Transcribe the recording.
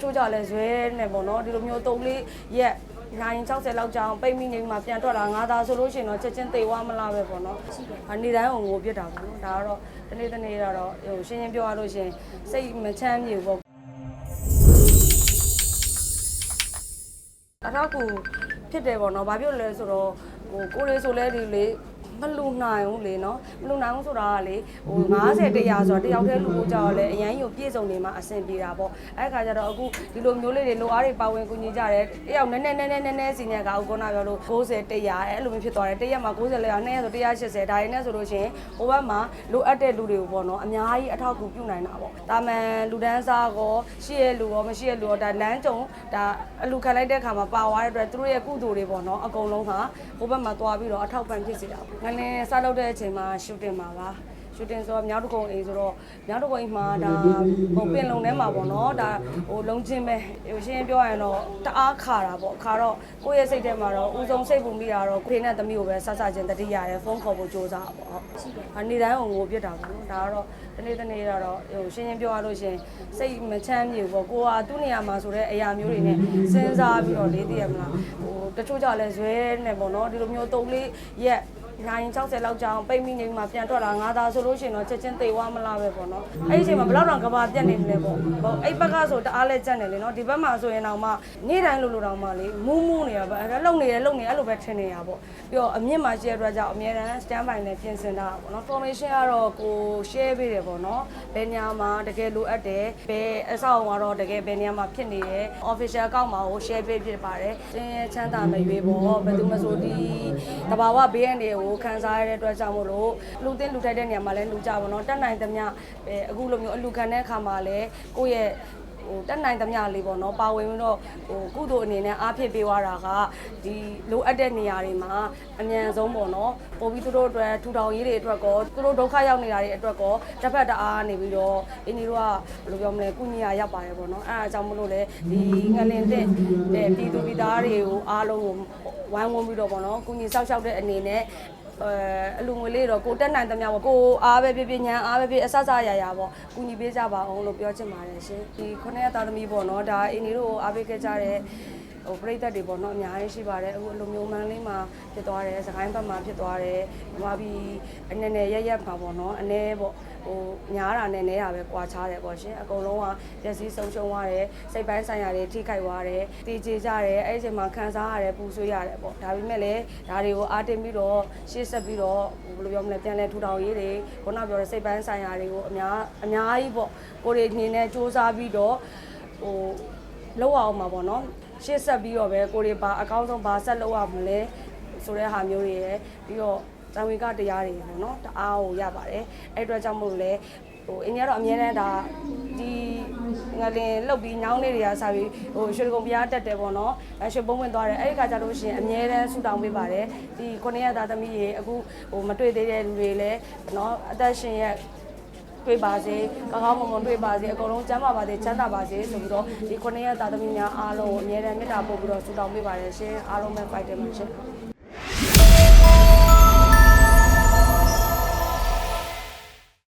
ချို့ကြလည်းဇွဲနဲ့ပေါ့နော်ဒီလိုမျိုးသုံးလေးရက်နိုင်60လောက်ကြာအောင်ပိတ်မိနေပြီးမှပြန်ထွက်လာငါးသားဆိုလို့ရှိရင်တော့ချက်ချင်းသေသွားမလားပဲပေါ့နော်အနေတိုင်းအောင်ငိုပြစ်တာပေါ့နော်ဒါကတော့တနေ့တနေ့တော့ဟိုရှင်းရှင်းပြောရလို့ရှိရင်စိတ်မချမ်းမြေဘူးပေါ့အထောက်ကူဖြစ်တယ်ပေါ့နော်ဘာဖြစ်လို့လဲဆိုတော့ဟိုကိုလေးဆိုလဲဒီလေ မလူနိုင်ဘူးလေနော်မလူနိုင်ဘူးဆိုတာကလေဟို90 100ဆိုတော့တယောက်တည်းလူကိုကြောက်လဲအရန်ကြီးကိုပြည့်စုံနေမှအဆင်ပြေတာပေါ့အဲ့ခါကျတော့အခုဒီလိုမျိုးလေးတွေလိုအားတွေပါဝင်ကူညီကြတယ်တယောက်နည်းနည်းနည်းနည်းနည်းနည်းစီနေကအခုခုနပြောလို့90 100အဲ့လိုမျိုးဖြစ်သွားတယ်တရက်မှာ90လဲအောင်200ဆို180ဒါရင်းနဲ့ဆိုလို့ရှိရင်ဟိုဘက်မှာလိုအပ်တဲ့လူတွေကိုပေါ့နော်အများကြီးအထောက်အကူပြုနိုင်တာပေါ့တာမန်လူဒန်းစားကောရှိရလူရောမရှိရလူရောဒါလမ်းကြုံဒါအလူခံလိုက်တဲ့ခါမှာပါသွားတဲ့အတွက်သူတို့ရဲ့ကုသိုလ်တွေပေါ့နော်အကုန်လုံးဟာဟိုဘက်မှာသွားပြီးတော့အထောက်ပံ့ဖြစ်စေတာပေါ့ငလင်းစလုပ်တဲ့အချိန်မှာရှူတင်မှာပါရှူတင်ဆိုတော့မြောက်တကုံအိမ်ဆိုတော့မြောက်တကုံအိမ်မှာဒါဟိုပင်လုံထဲမှာပေါ့နော်ဒါဟိုလုံးချင်းပဲဟိုရှင်းပြောရရင်တော့တအားခါတာပေါ့ခါတော့ကိုယ့်ရဲ့စိတ်ထဲမှာတော့ဦးဆုံးစိတ်ပူမိတာတော့ဖေနဲ့သမီးကိုပဲဆက်ဆက်ချင်းတတိရတယ်ဖုန်းခေါ်ဖို့စူးစမ်းပေါ့ဟုတ်အနေတိုင်းအောင်ငိုပြစ်တာပေါ့နော်ဒါကတော့တနေ့တနေ့တော့ဟိုရှင်းရှင်းပြောရလို့ရှရင်စိတ်မချမ်းမြေဘူးပေါ့ကိုကသူ့နေရာမှာဆိုတဲ့အရာမျိုးတွေနဲ့စဉ်းစားပြီးတော့လေးတည်ရမလားဟိုတချို့ကြလည်းဇွဲနဲ့ပေါ့နော်ဒီလိုမျိုးသုံးလေးရက် နိုင်60လောက်ကြာအောင်ပိတ်မိနေပြီးမှပြန်ထွက်လာငါးသားဆိုလို့ရှိရင်တော့ချက်ချင်းသေသွားမလားပဲပေါ့နော်အဲ့ဒီအချိန်မှာဘယ်တော့တော့ကဘာပြတ်နေမလဲပေါ့ဟိုအဲ့ဘက်ကဆိုတအားလဲကြက်နေလေနော်ဒီဘက်မှာဆိုရင်တော့မှနေ့တိုင်းလိုလိုတော့မှလေမူးမူးနေရပါအဲ့ဒါလုံနေတယ်လုံနေအဲ့လိုပဲထင်နေရပေါ့ပြီးတော့အမြင့်မှာရှယ်အတွက်ကြောင့်အများတန်း stand by နဲ့ပြင်ဆင်တာပေါ့နော် formation ကတော့ကို share ပေးတယ်ပေါ့နော်ဘယ်ညမှာတကယ်လိုအပ်တယ်ဘယ်အဆောက်အအုံကတော့တကယ်ဘယ်ညမှာဖြစ်နေရ official account မှာကို share ပေးဖြစ်ပါတယ်ကျင်းရဲချမ်းသာမရွေးပေါ့ဘယ်သူမဆိုဒီတဘာဝဘေးရန်တွေကိုခံစားရတဲ့အတွက်ကြောင့်မို့လို့လူသိလူထိုက်တဲ့နေရာမှာလည်းလူကြပါတော့တက်နိုင်သမျှအဲအခုလိုမျိုးအလူခံတဲ့အခါမှာလည်းကိုယ့်ရဲ့ ဟိုတက်နိုင်သမျှလေးပေါ့နော်ပါဝင်ပြီးတော့ဟိုကုသိုလ်အနေနဲ့အားဖြစ်ပေးသွားတာကဒီလိုအပ်တဲ့နေရာတွေမှာအမြန်ဆုံးပေါ့နော်ပို့ပြီးသူတို့အတွက်ထူထောင်ရေးတွေအတွက်ကောသူတို့ဒုက္ခရောက်နေတာတွေအတွက်ကောတစ်ဖက်တအားနေပြီးတော့အင်းဒီတို့ကဘယ်လိုပြောမလဲကုညီရရောက်ပါတယ်ပေါ့နော်အဲအားကြောင့်မလို့လေဒီငလင်တဲ့တဲ့ပြည်သူပြည်သားတွေကိုအားလုံးကိုဝိုင်းဝန်းပြီးတော့ပေါ့နော်ကုညီဆောက်ရှောက်တဲ့အနေနဲ့ အဲအလူငွေလေးတော့ကိုတက်နိုင်သမျှပေါ့ကိုအားပဲပြပြညာအားပဲပြအဆဆရရပေါ့ကူညီပေးကြပါအောင်လို့ပြောချင်ပါတယ်ရှင်ဒီခုနှစ်ရက်သားသမီးပေါ့နော်ဒါအင်းကြီးတို့ကိုအားပေးခဲ့ကြတဲ့ ဟိုပြိသက်တွေပေါ့နော်အများကြီးရှိပါတယ်အခုအလိုမျိုးမန်းလေးမှာဖြစ်သွားတယ်စကိုင်းဘက်မှာဖြစ်သွားတယ်ဟိုပြီးအနေနဲ့ရက်ရက်မှာပေါ့နော်အနေပေါ့ဟိုညားတာနဲ့နဲတာပဲကွာခြားတယ်ပေါ့ရှင်အကုန်လုံးကပျက်စီးဆုံးရှုံးသွားတယ်စိတ်ပိုင်းဆိုင်ရာတွေထိခိုက်သွားတယ်တည်ကြကြတယ်အဲ့ဒီအချိန်မှာခံစားရတယ်ပူဆွေးရတယ်ပေါ့ဒါပေမဲ့လည်းဒါတွေကိုအားတင်ပြီးတော့ရှေ့ဆက်ပြီးတော့ဟိုဘယ်လိုပြောမလဲပြန်လဲထူထောင်ရေးတွေခုနပြောတဲ့စိတ်ပိုင်းဆိုင်ရာတွေကိုအများအများကြီးပေါ့ကိုယ်တွေအနေနဲ့စူးစမ်းပြီးတော့ဟိုလောက်အောင်မှာပေါ့နော် ရှေ့ဆက်ပြီးတော့ပဲကိုယ်တွေပါအကောင်းဆုံးပါဆက်လောက်အောင်မလဲဆိုတဲ့ဟာမျိုးတွေရယ်ပြီးတော့ဇံဝေကတရားတွေပေါ့နော်တအားကိုရပါတယ်အဲ့အတွက်ကြောင့်မို့လို့လေဟိုအင်းကြီးကတော့အများနဲ့ဒါဒီငလင်လုတ်ပြီးညောင်းလေးတွေကစားပြီးဟိုရွှေကုံပြားတက်တယ်ပေါ့နော်အဲရွှေပုံးဝင်သွားတယ်အဲ့ဒီခါကျလို့ရှိရင်အများတန်းဆူတောင်းပေးပါတယ်ဒီခုနှစ်ရက်သားသမီးရေအခုဟိုမတွေ့သေးတဲ့လူတွေလည်းနော်အသက်ရှင်ရဲ့ တွေ့ပါစေကောင်းကောင်းမွန်မွန်တွေ့ပါစေအကုန်လုံးကျမ်းပါပါစေချမ်းသာပါစေဆိုပြီးတော့ဒီခုနှစ်ရက်သားသမီးများအားလုံးကိုအများတန်းမေတ္တာပို့ပြီးတော့ဆူတောင်းပေးပါတယ်ရှင်အားလုံးပဲ fight တယ်မှာရှင်